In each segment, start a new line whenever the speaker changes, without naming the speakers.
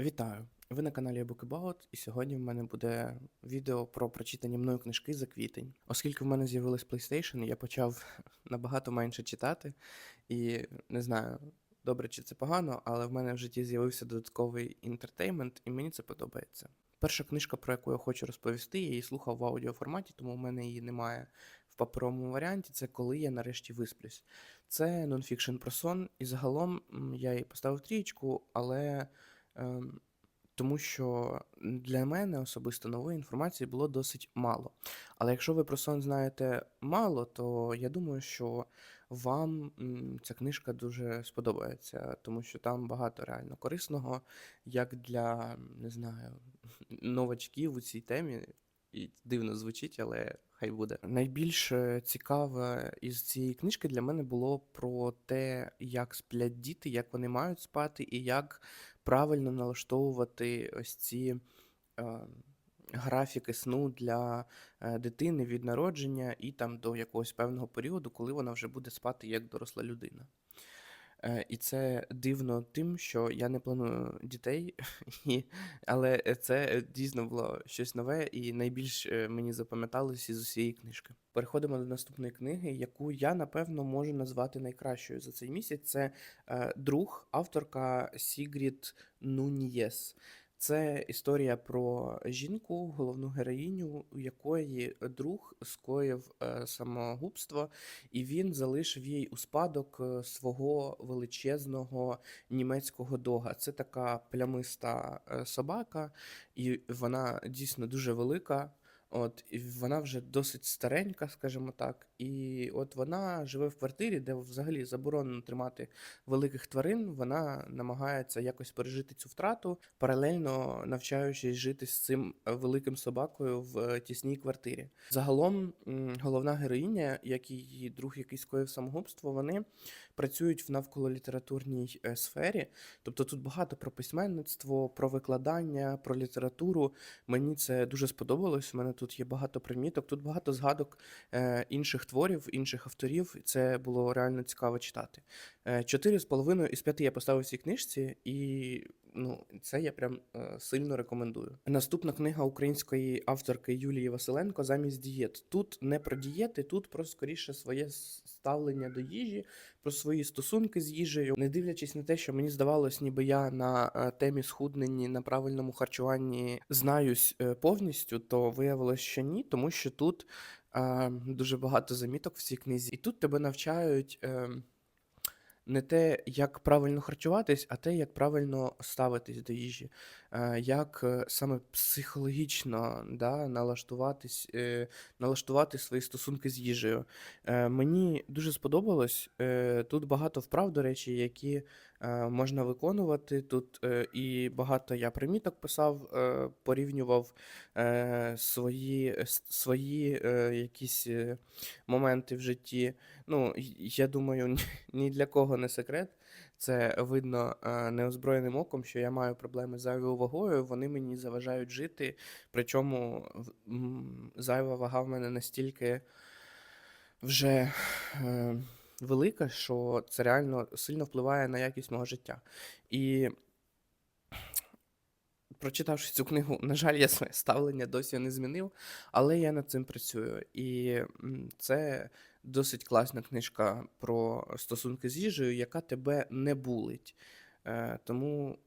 Вітаю! Ви на каналі Bookabout, і сьогодні в мене буде відео про прочитані мною книжки за квітень. Оскільки в мене з'явилась PlayStation, я почав набагато менше читати, і не знаю, добре чи це погано, але в мене в житті з'явився додатковий інтертеймент, і мені це подобається. Перша книжка, про яку я хочу розповісти, я її слухав в аудіоформаті, тому в мене її немає в паперовому варіанті. Це коли я нарешті висплюсь. Це нонфікшн про сон, і загалом я їй поставив трієчку, але. Ем, тому що для мене особисто нової інформації було досить мало. Але якщо ви про сон знаєте мало, то я думаю, що вам ця книжка дуже сподобається, тому що там багато реально корисного, як для, не знаю, новачків у цій темі. І дивно звучить, але хай буде. Найбільш е, цікаве із цієї книжки для мене було про те, як сплять діти, як вони мають спати, і як правильно налаштовувати ось ці е, графіки сну для е, дитини від народження і там до якогось певного періоду, коли вона вже буде спати як доросла людина. Е, І це дивно тим, що я не планую дітей, і, але е, це дійсно було щось нове і найбільш е, мені запам'яталось із усієї книжки. Переходимо до наступної книги, яку я напевно можу назвати найкращою за цей місяць. Це друг, авторка Сігрід Нуньєс. Це історія про жінку, головну героїню, у якої друг скоїв е, самогубство, і він залишив їй у спадок е, свого величезного німецького дога. Це така плямиста е, собака, і вона дійсно дуже велика. От, і вона вже досить старенька, скажімо так. І от вона живе в квартирі, де взагалі заборонено тримати великих тварин. Вона намагається якось пережити цю втрату, паралельно навчаючись жити з цим великим собакою в тісній квартирі. Загалом, головна героїня, як і її друг, який скоїв самогубство, вони працюють в навкололітературній е, сфері. Тобто тут багато про письменництво, про викладання, про літературу. Мені це дуже сподобалось. У мене тут є багато приміток, тут багато згадок е, інших творів, інших авторів. і Це було реально цікаво читати. Е, Чотири з половиною із п'яти я поставив цій книжці, і ну, це я прям е, сильно рекомендую. Наступна книга української авторки Юлії Василенко замість дієт. Тут не про дієти, тут про скоріше своє ставлення до їжі, про свої стосунки з їжею, не дивлячись на те, що мені здавалось, ніби я на е, темі схудненні, на правильному харчуванні знаюсь е, повністю, то виявилось, що ні, тому що тут е, дуже багато заміток в цій книзі, і тут тебе навчають. Е, не те, як правильно харчуватись, а те, як правильно ставитись до їжі, як е, саме психологічно да, налаштуватись, е, налаштувати свої стосунки з їжею. Е, Мені дуже сподобалось. е, Тут багато вправ, до речі, які е, можна виконувати. Тут е, і багато я приміток писав, е, порівнював е, свої, свої е, якісь е, моменти в житті. Ну, я думаю, ні для кого не секрет. Це видно неозброєним оком, що я маю проблеми з зайвою вагою. Вони мені заважають жити. Причому зайва вага в мене настільки вже е, велика, що це реально сильно впливає на якість мого життя. І прочитавши цю книгу, на жаль, я своє ставлення досі не змінив, але я над цим працюю. І це досить класна книжка про стосунки з їжею, яка тебе не булить. Е, Тому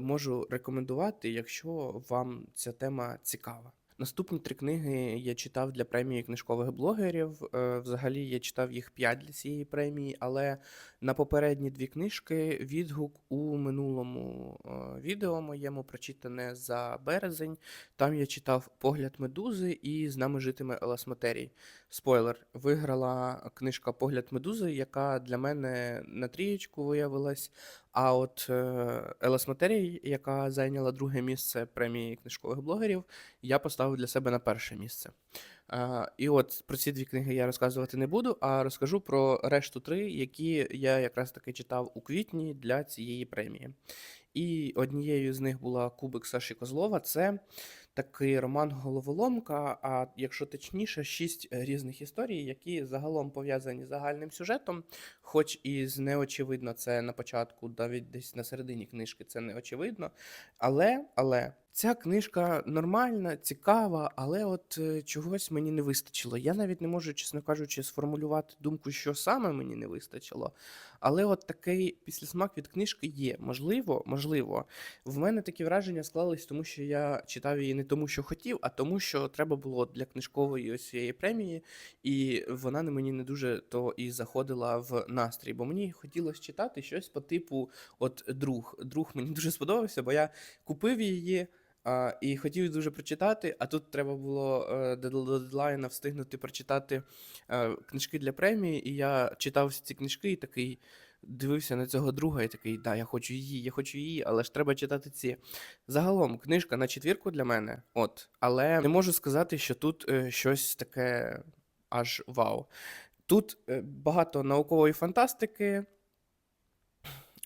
можу рекомендувати, якщо вам ця тема цікава. Наступні три книги я читав для премії книжкових блогерів. Е, Взагалі я читав їх п'ять для цієї премії, але на попередні дві книжки відгук у минулому е, відео моєму прочитане за березень. Там я читав Погляд медузи і з нами житиме Елас Матерій. Спойлер, виграла книжка Погляд медузи, яка для мене на трієчку виявилась. А от е, Елас Матерій, яка зайняла друге місце премії книжкових блогерів, я поставив для себе на перше місце. Е, І от про ці дві книги я розказувати не буду, а розкажу про решту три, які я якраз таки читав у квітні для цієї премії. і однією з них була Кубик Саші Козлова. Це такий роман Головоломка, а якщо точніше, шість різних історій, які загалом пов'язані з загальним сюжетом, хоч і з неочевидно, це на початку, навіть десь на середині книжки це не очевидно. Але, але ця книжка нормальна, цікава, але от е, чогось мені не вистачило. Я навіть не можу, чесно кажучи, сформулювати думку, що саме мені не вистачило. Але от такий післясмак від книжки є. Можливо, можливо. В мене такі враження склались, тому що я читав її не тому, що хотів, а тому, що треба було для книжкової ось цієї премії, і вона на мені не дуже то і заходила в настрій. Бо мені хотілося читати щось по типу: от друг. Друг мені дуже сподобався, бо я купив її. А, і хотів дуже прочитати, а тут треба було е, до дедлайна встигнути прочитати е, книжки для премії, і я читав ці книжки і такий дивився на цього друга і такий, да, я хочу її, я хочу її, але ж треба читати ці. Загалом, книжка на четвірку для мене, от, але не можу сказати, що тут е, щось таке аж вау. Тут е, багато наукової фантастики,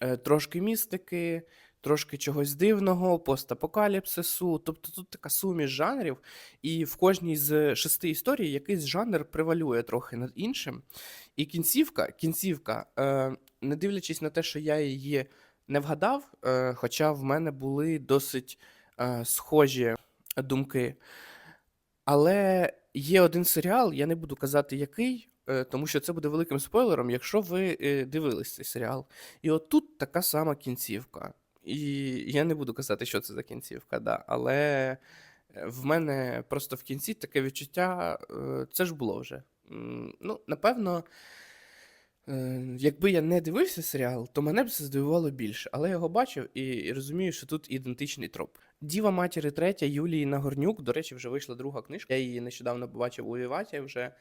е, трошки містики, трошки чогось дивного, постапокаліпсису. Тобто тут така суміш жанрів, і в кожній з шести історій якийсь жанр превалює трохи над іншим. І кінцівка, кінцівка, е, не дивлячись на те, що я її не вгадав, е, хоча в мене були досить е, схожі думки. Але є один серіал, я не буду казати який, е, тому що це буде великим спойлером, якщо ви е, дивились цей серіал. І от тут така сама кінцівка. І я не буду казати, що це за кінцівка, да, але е, в мене просто в кінці таке відчуття, е, це ж було вже. Ну, напевно, е, якби я не дивився серіал, то мене б це здивувало більше. Але я його бачив і, розумію, що тут ідентичний троп. Діва матері третя Юлії Нагорнюк. До речі, вже вийшла друга книжка. Я її нещодавно побачив у Віваті вже.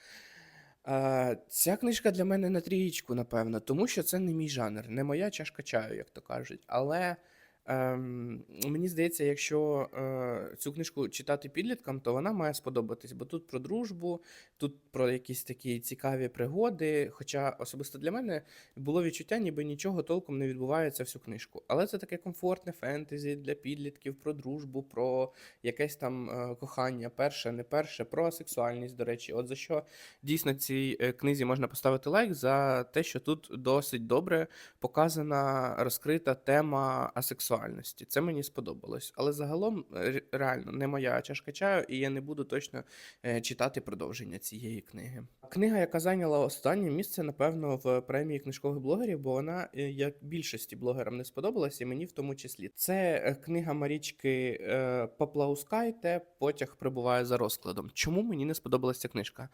А, ця книжка для мене на трієчку, напевно, тому що це не мій жанр, не моя чашка чаю, як то кажуть. Але ем, мені здається, якщо е, цю книжку читати підліткам, то вона має сподобатись, бо тут про дружбу, тут про якісь такі цікаві пригоди. Хоча особисто для мене було відчуття, ніби нічого толком не відбувається всю книжку. Але це таке комфортне фентезі для підлітків, про дружбу, про якесь там е, кохання, перше, не перше, про сексуальність, до речі. От за що дійсно цій е, книзі можна поставити лайк за те, що тут досить добре показана розкрита тема асексуальності. Це мені сподобалось. Але загалом е, реально не моя чашка чаю, і я не буду точно е, читати продовження цієї книги. Книга, яка зайняла останнє місце, напевно, в премії книжкових блогерів, бо вона е, як більшості блогерам не сподобалась, і мені в тому числі. Це книга Марічки Поплаускайте Потяг прибуває за розкладом. Чому мені не сподобалася ця книжка?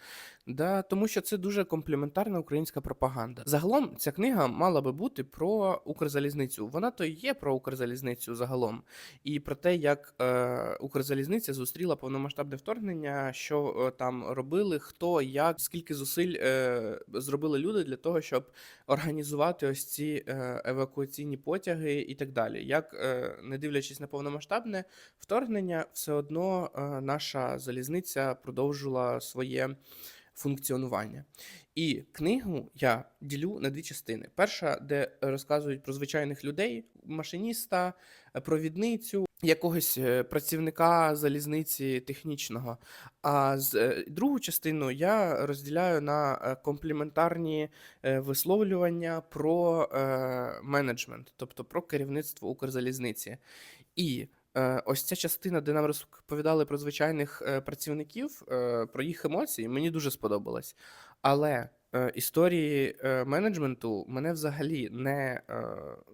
Да, тому що це дуже компліментарна українська пропаганда. Загалом ця книга мала би бути про Укрзалізницю. Вона то є про Укрзалізницю загалом, і про те, як е, Укрзалізниця зустріла повномасштабне вторгнення, що е, там робили, хто, як, скільки зусиль е, зробили люди для того, щоб організувати ось ці е, евакуаційні потяги і так далі. Як, е, не дивлячись на повномасштабне вторгнення, все одно е, наша залізниця продовжила своє функціонування. І книгу я ділю на дві частини: перша, де розказують про звичайних людей, машиніста, провідницю, якогось е, працівника залізниці технічного. А з е, другу частину я розділяю на е, компліментарні висловлювання про менеджмент, тобто про керівництво Укрзалізниці. І ось ця частина, де нам розповідали про звичайних е, працівників, е, про їх емоції, мені дуже сподобалась. Але е, історії е, менеджменту мене взагалі не, е,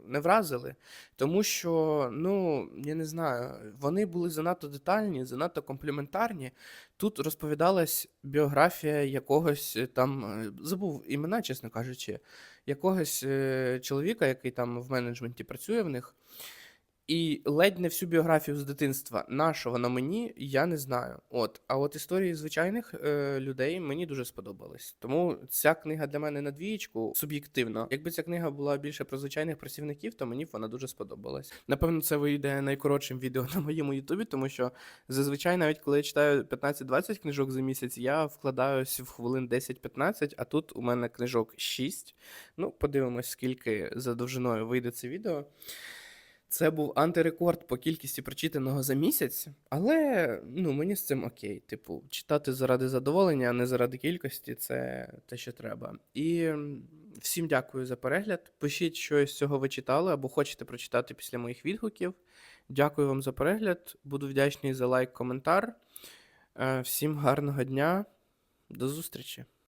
не вразили, тому що, ну, я не знаю, вони були занадто детальні, занадто компліментарні. Тут розповідалась біографія якогось е, там, е, забув імена, чесно кажучи, якогось е, чоловіка, який там в менеджменті працює в них. І ледь не всю біографію з дитинства. нашого На мені, я не знаю. От, а от історії звичайних е, людей мені дуже сподобались. Тому ця книга для мене на двієчку суб'єктивно. Якби ця книга була більше про звичайних працівників, то мені б вона дуже сподобалась. Напевно, це вийде найкоротшим відео на моєму Ютубі, тому що зазвичай, навіть коли я читаю 15-20 книжок за місяць, я вкладаюсь в хвилин 10-15, а тут у мене книжок 6. Ну, подивимось, скільки за довжиною вийде це відео. Це був антирекорд по кількості прочитаного за місяць, але ну, мені з цим окей. Типу, читати заради задоволення, а не заради кількості це те, що треба. І всім дякую за перегляд. Пишіть, що із цього ви читали або хочете прочитати після моїх відгуків. Дякую вам за перегляд. Буду вдячний за лайк, коментар. Е, Всім гарного дня. До зустрічі!